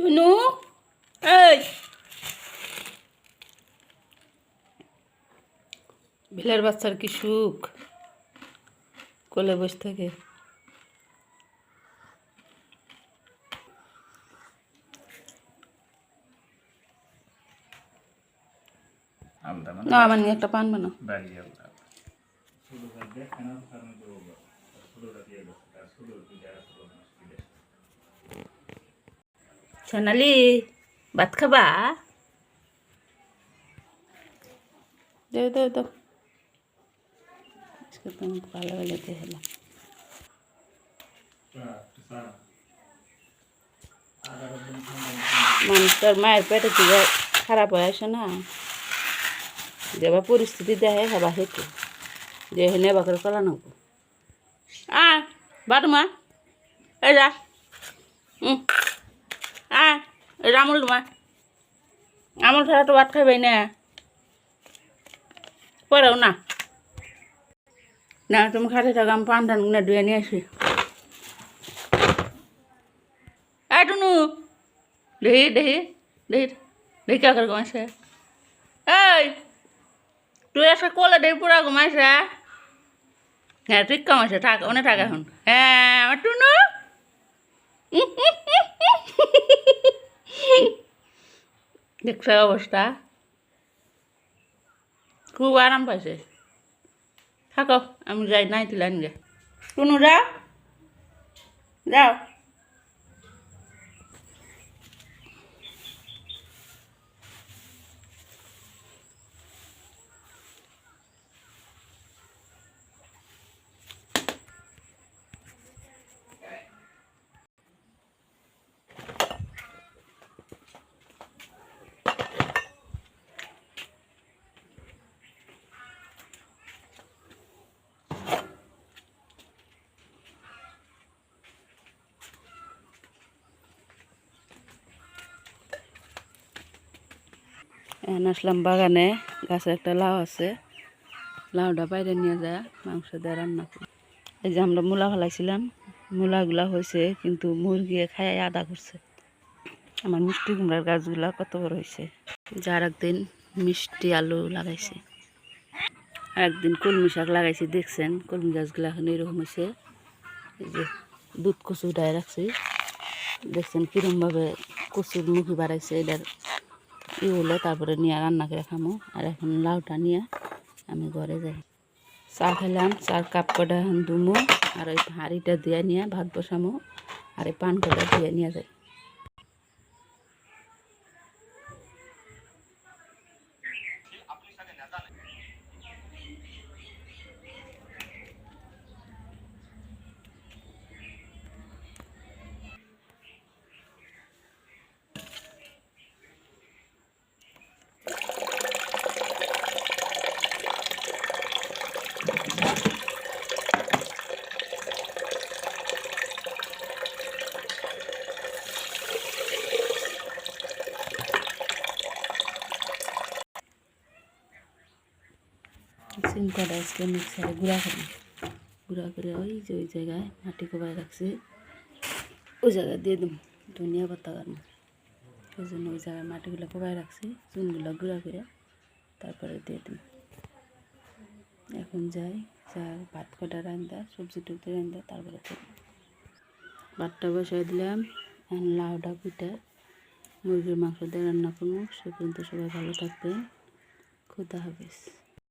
টুনু এই বিলের বাচ্চার কি সুখ? কোলে বসে থাকে। না আমার নিয়ে একটা পান বানো বাড়ি সোনালি ভাত খাবা দেও দেও দেও আজকে তুমি ভালো ভালো দেখলাম মানুষটার মায়ের পেটে থেকে খারাপ হয়ে আসে না যেবা পরিস্থিতি দেখে হবা হেঁটে যে হেনে বাকর কলা নেব আ বাটু মা এই যা আমুল মা আমুল ছাড়া তো ভাত খাইবাই না। পরেও না। না, তুমি খাতে থাকো, আমি পান টান গুনা ধুয়ে নিয়ে আসি। এই টুনু, দেখি কে করে ঘুমাইছে। এই, তুই এসে কোলে দেখি পুরা ঘুমাইছে। হ্যাঁ ঠিক কমাইছে থাক, অনেক থাক এখন। হ্যাঁ আমার টুনু। দেখছে অবস্থা? খুব আরাম পাইছে। থাকো আমি যাই নাই তিলান গে কোনো যাও। যাও। এখন আসলাম বাগানে, গাছে একটা লাউ আছে। লাউটা বাইরে নিয়ে যায় মাংস দিয়ে রান্না করি। এই যে আমরা মূলা ফেলাইছিলাম, মূলাগুলা হয়েছে, কিন্তু মুরগি খায় আদা করছে। আমার মিষ্টি কুমড়ার গাছগুলা কত বড় হয়েছে। যার একদিন মিষ্টি আলু লাগাইছে। আর একদিন কলমি শাক লাগাইছি, দেখছেন? কলমি গাছগুলা এখন এরকম হয়েছে। এই যে দুধ কচু ডায় রাখছি। দেখছেন কিরমভাবে কচুর মুখি বাড়াইছে, এটার ই হলে, তারপরে নিয়ে রান্না করে খামো। আর এখন লাউটা নিয়ে আমি ঘরে যাই। চা খেলাম, চার কাপ কটা এখন দুমো, আর ওই হাঁড়িটা দিয়ে নিয়ে ভাত বসামো, আর এই পান কটা দিয়ে নিয়ে যাই। সিম কটা আজকে মিক্সারে গুঁড়া করি গুঁড়া করে ওই যে ওই জায়গায় মাটি কোবায় রাখছি ওই জায়গায় দিয়ে দিম ধনিয়া পাতা গান ওই জন্য ওই জায়গায় মাটিগুলো কোবায় রাখছি চুনগুলো গুঁড়া করে তারপরে দিয়ে দিম এখন যাই যা ভাত কটা রান্দা সবজি টুবজি রান্দা তারপরে ভাতটা বসাই দিলাম লাউটা কুটে মুরগির মাংস দিয়ে রান্না করব সে পর্যন্ত সবাই ভালো থাকবেন খুদা হাফিজ